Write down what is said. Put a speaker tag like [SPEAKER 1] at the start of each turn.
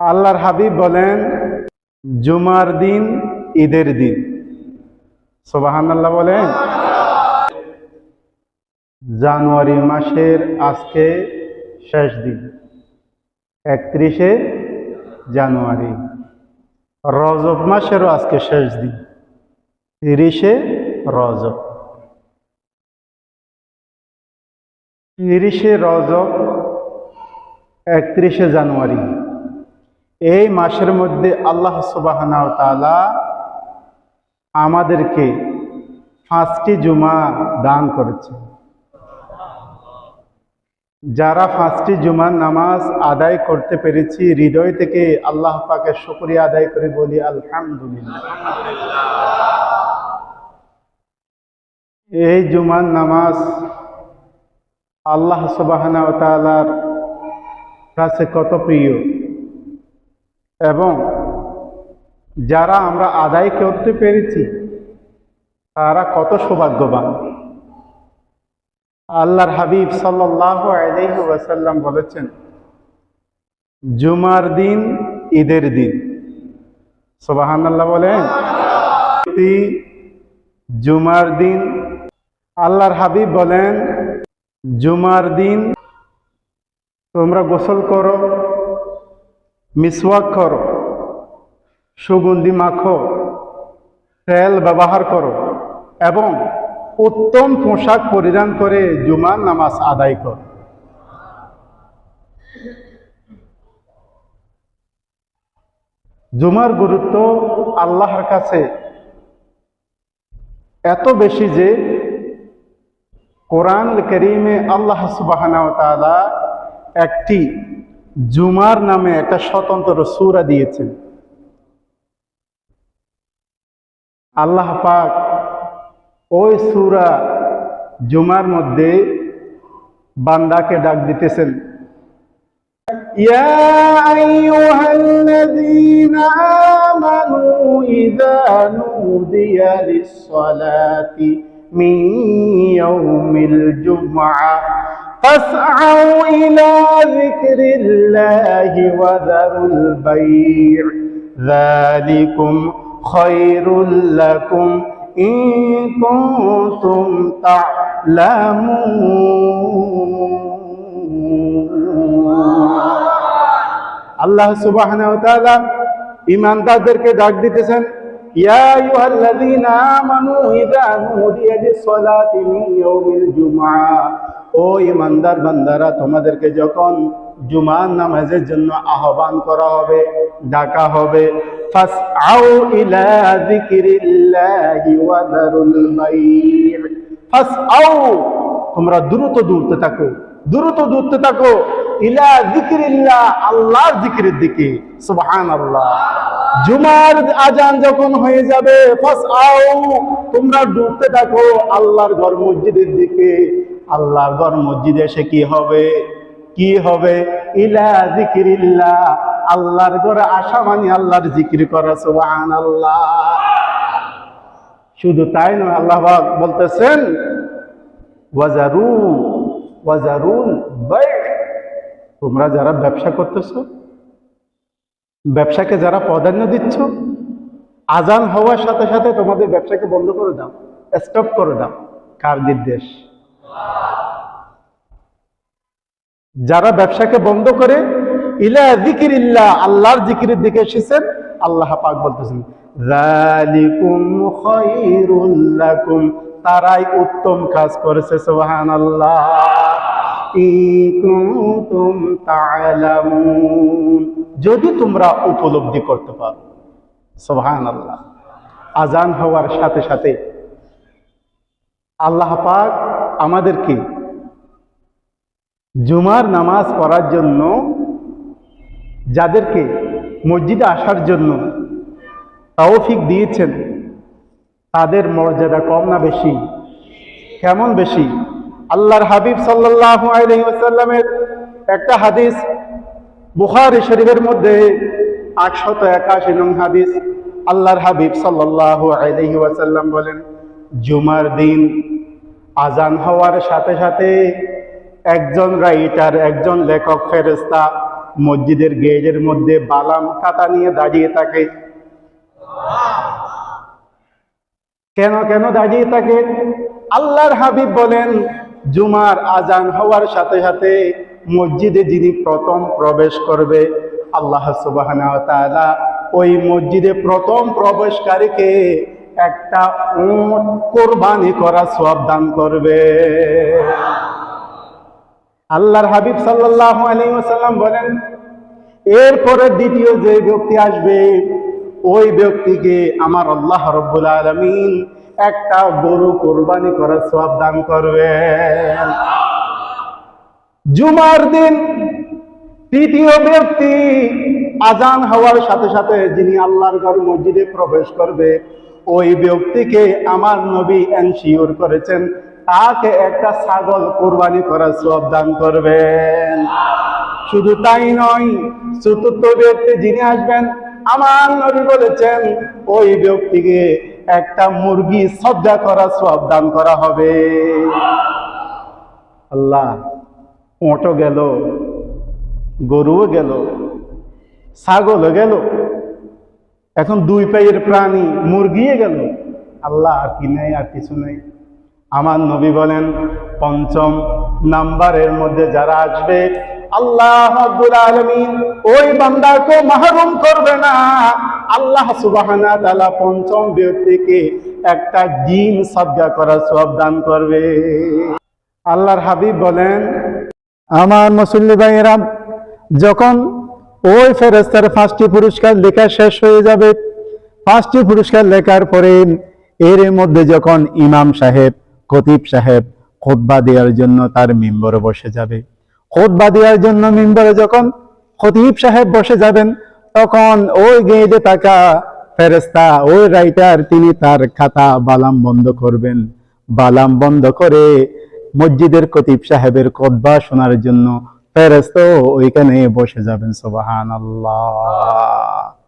[SPEAKER 1] আল্লাহর হাবিব বলেন, জুমার দিন, ঈদের দিন। সোবাহান আল্লাহ বলেন, জানুয়ারি মাসের আজকে শেষ দিন, একত্রিশে জানুয়ারি। রজব মাসেরও আজকে শেষ দিন, তিরিশে রজব। তিরিশে রজব, একত্রিশে জানুয়ারি। এই মাসের মধ্যে আল্লাহ সুবাহানা তালা আমাদেরকে পাঁচটি জুমা দান করেছে যারা পাঁচটি জুমার নামাজ আদায় করতে পেরেছি, হৃদয় থেকে আল্লাহ পাকে শুক্রিয়া আদায় করে বলি, আলহামদুলিল্লাহ। এই জুমার নামাজ আল্লাহ সুবাহানা তালার কাছে কত প্রিয়? এবং যারা আমরা আদায় করতে পেরেছি, তারা কত সৌভাগ্যবান। আল্লাহর হাবিব সাল্লাহ আলাইহি ওয়াসাল্লাম বলেছেন, জুমার দিন ঈদের দিন। সোবাহান আল্লাহ বলেন জুমার দিন আল্লাহর হাবিব বলেন, জুমার দিন তোমরা গোসল করো মিসওয়াক করো। সুগন্ধি মাখো। তেল ব্যবহার করো। এবং উত্তম পোশাক পরিধান করে জুমার নামাজ আদায় করো। জুমার গুরুত্ব আল্লাহর কাছে এত বেশি যে কোরআন করিমে আল্লাহ সুবাহানা একটি জুমার নামে একটা স্বতন্ত্র সুরা দিয়েছেন আল্লাহ পাক ওই সুরা জুমার মধ্যে বান্দাকে ডাক দিতেছেন يا أيها الذين آمنوا إذا نودي للصلاة من يوم الجمعة فاسعوا إلى ذكر الله وذروا البيع ذلكم خير لكم إن كنتم تعلمون আল্লাহ সুবহানাহু ওয়া তাআলা ঈমানদারদেরকে ডাক দিতেছেন ইয়া আইয়ুহাল্লাযীনা আমানু ইযা নুদিয়া লিস-সালাতি মিন ইয়াউমিল জুমআ ও ইমানদার বান্দারা, তোমাদেরকে যখন জুমার নামাজের জন্য আহ্বান করা হবে, ডাকা হবে, ফাসআউ ইলা ফাসআউ, তোমরা দ্রুত দূরতে থাকো, দ্রুত দূরতে থাকো, ইলা জিকিরিল্লাহ আল্লাহর জিকিরের দিকে, সুবহানাল্লাহ। জুমার আজান যখন হয়ে যাবে ফাস আও তোমরা ডুবতে থাকো, আল্লাহর ঘর মসজিদের দিকে। আল্লাহর ঘর মসজিদে এসে কি হবে? কি হবে? ইলা জিকিরিল্লাহ আল্লাহর ঘরে আসা মানে আল্লাহর জিকির করা, সুবহানাল্লাহ। শুধু তাই নয়, আল্লাহ বলতেছেন, ওয়াজারু ওয়াজারুল বাই। তোমরা যারা ব্যবসা করতেছ, ব্যবসাকে যারা প্রাধান্য দিচ্ছ, আজান হওয়ার সাথে সাথে তোমাদের ব্যবসাকে বন্ধ করে দাও স্টপ করে দাও। কার নির্দেশ? যারা ব্যবসাকে বন্ধ করে, ইলা জিকির ইল্লা আল্লাহর জিকিরের দিকে এসেছেন, আল্লাহ পাক বলতেছেন, যালিকুম খায়রুল লাকুম তারাই উত্তম কাজ করেছে, সুবহানাল্লাহ। ইকুন্তুম তা'লামুন যদি তোমরা উপলব্ধি করতে পারো, সুবহানাল্লাহ। আজান হওয়ার সাথে সাথে আল্লাহ পাক আমাদেরকে জুমার নামাজ পড়ার জন্য, যাদেরকে মসজিদে আসার জন্য তৌফিক দিয়েছেন, তাদের মর্যাদা কম না বেশি? কেমন বেশি? আল্লাহর হাবিব সাল্লাল্লাহু আলাইহি ওয়াসাল্লামের একটা হাদিস বুখারী শরীফের মধ্যে 881 নং হাদিস আল্লাহর হাবিব আলাইহি ওয়াসাল্লাম বলেন, জুমার দিন আজান হওয়ার সাথে সাথে একজন রাইটার একজন লেখক ফেরেস্তা মসজিদের গেজের মধ্যে বালাম খাতা নিয়ে দাঁড়িয়ে থাকে। কেন কেন দাঁড়িয়ে থাকে? আল্লাহর হাবিব বলেন, জুমার আজান হওয়ার সাথে সাথে মসজিদে যিনি প্রথম প্রবেশ করবে, আল্লাহ তাআলা ওই মসজিদে প্রথম প্রবেশকারীকে একটা উট কোরবানি করা সওয়াব দান করবে। আল্লাহর হাবিব সাল্লাল্লাহু আলাইহি ওয়াসাল্লাম বলেন, এরপরে দ্বিতীয় যে ব্যক্তি আসবে, ওই ব্যক্তিকে আমার আল্লাহ রব্বুল আলামিন একটা গরু কোরবানি করার সওয়াব দান করবেন জুমার দিন তৃতীয় ব্যক্তি আজান হওয়ার সাথে সাথে যিনি আল্লাহর ঘর মসজিদে প্রবেশ করবে ওই ব্যক্তিকে আমার নবী এনশিওর করেছেন, তাকে একটা ছাগল কোরবানি করার সওয়াব দান করবেন। শুধু তাই নয়, চতুর্থ ব্যক্তি যিনি আসবেন, আমার নবী বলেছেন, ওই ব্যক্তিকে একটা মুরগি শ্রদ্ধা করা সব দান করা হবে। আল্লাহ ওটো গেল, গরুও গেল, ছাগলও গেল এখন দুই পায়ের প্রাণী মুরগিয়ে গেল। আল্লাহ আর কি নেই, আর কিছু নেই। আমার নবী বলেন, পঞ্চম নাম্বারের মধ্যে যারা আসবে, আল্লাহ আব্দুল আলমিন ওই বান্দাকে মাহরুম করবে না। আল্লাহ সুবাহানা তালা পঞ্চম ব্যক্তিকে একটা ডিম সজ্জা করার সব দান করবে। আল্লাহর হাবিব বলেন, আমার মুসল্লি ভাইয়েরা, যখন ওই ফেরেস্তার পাঁচটি পুরস্কার লেখা শেষ হয়ে যাবে। পাঁচটি পুরস্কার লেখার পরে এর মধ্যে যখন ইমাম সাহেব, খতিব সাহেব খোদবা দেওয়ার জন্য তার মেম্বরে বসে যাবে। খোদবা দেওয়ার জন্য মেম্বরে যখন খতিব সাহেব বসে যাবেন, তখন ওই গেঁদে থাকা ফেরেস্তা ওই রাইটার, তিনি তার খাতা বালাম বন্ধ করবেন। বালাম বন্ধ করে মসজিদের খতিব সাহেবের খোদবা শোনার জন্য ফেরেস্ত ওইখানে বসে যাবেন সোবাহান আল্লাহ